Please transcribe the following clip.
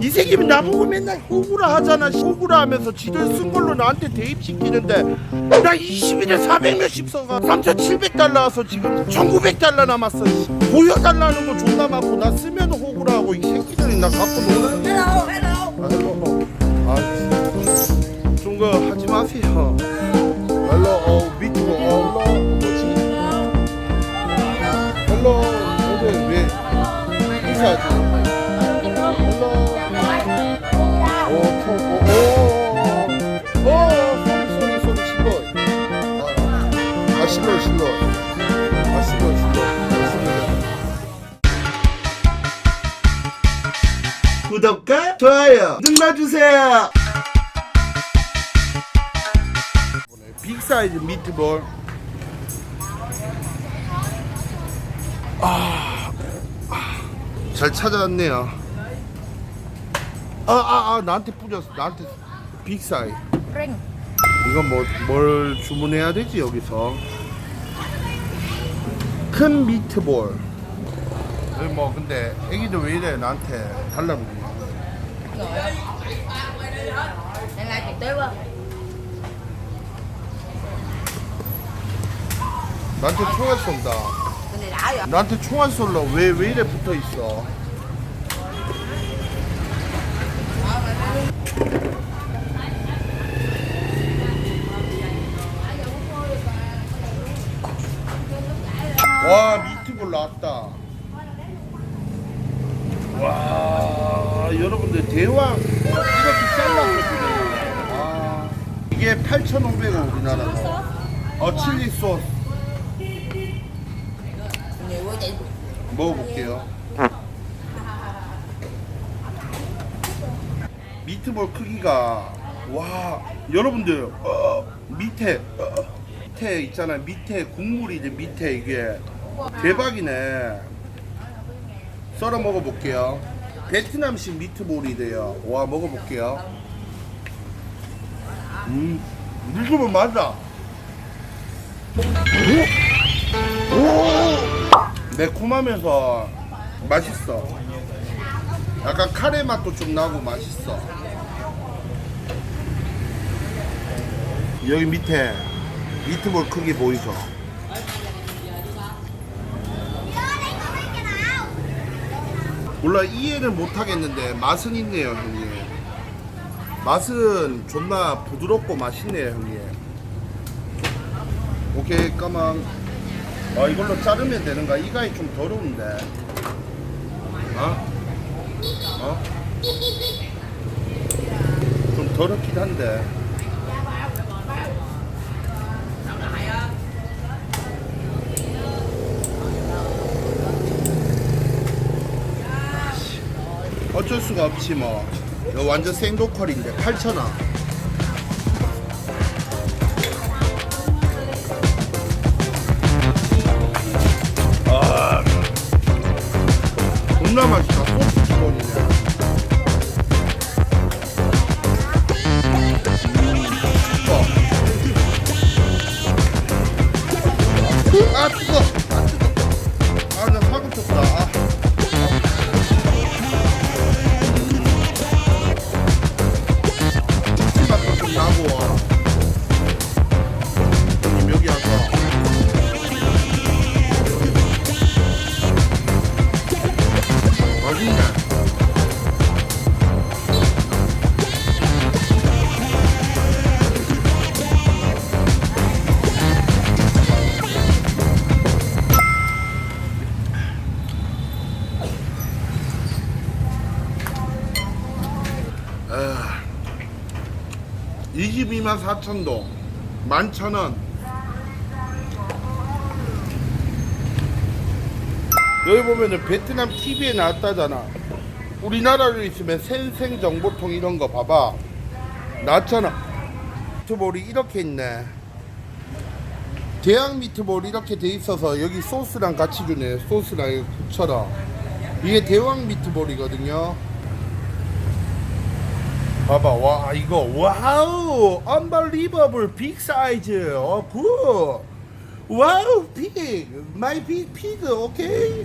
이 새끼 나보고 맨날 호구라 하잖아 호구라 하면서 지들 쓴 걸로 나한테 대입시키는데 나 20일에 400 몇십 써가 3,700달러 와서 지금 1,900달러 남았어 보여달라는 거 존나 많고 나 쓰면 호구라 하고 이 새끼들이 나 갖고 노는. 아, 헬로. 아, 좀거 하지 마세요. 헬로, 실로, 실로. 아, 실로, 실로. 구독과 좋아요 눌러주세요. 빅 사이즈 미트볼. 아, 아, 잘 찾아왔네요. 아, 아, 아, 나한테 뿌렸어. 나한테 빅 사이. Ring. 이건 뭐, 뭘 주문해야 되지 여기서? 큰 미트볼. 뭐 근데 애기들 왜 이래 나한테 không? 나한테 총알 쏜다. 나한테 총알 쏠라 왜 왜 이래 붙어 있어? 와 미트볼 나왔다. 와 여러분들 대왕 이렇게 잘랐거든요. 와 이게 8,500원 우리나라에서. 어 칠리 소스. 먹어볼게요. 미트볼 크기가 와 여러분들 어, 밑에 어, 밑에 있잖아요 밑에 국물이 이제 밑에 이게 대박이네. 썰어 먹어볼게요. 베트남식 미트볼이 돼요. 와 먹어볼게요. 음 미트볼 맞아. 오! 오! 매콤하면서 맛있어. 약간 카레 맛도 좀 나고 맛있어. 여기 밑에 미트볼 크기 보이죠? 몰라 이해는 못 하겠는데 맛은 있네요 형님. 맛은 존나 부드럽고 맛있네요 형님. 오케이 까만. 아 이걸로 자르면 되는가? 이가이 좀 더러운데. 어? 어? 좀 더럽긴 한데. 어쩔 수가 없지 뭐. 이거 완전 생도컬인데 8,000원. 맛있네. 아, 22만 4천 동, 11,000원. 여기 보면은 베트남 TV에 나왔다잖아. 우리나라로 있으면 생생 정보통 이런 거 봐봐. 나왔잖아. 미트볼이 이렇게 있네. 대양 미트볼 이렇게 돼 있어서 여기 소스랑 같이 주네. 소스랑 이거 국처럼. 이게 대왕 미트볼이거든요. 봐봐, 와 이거 와우, unbelievable 빅 사이즈. 어 굿. 와우 빅, 마이 빅 피드 오케이.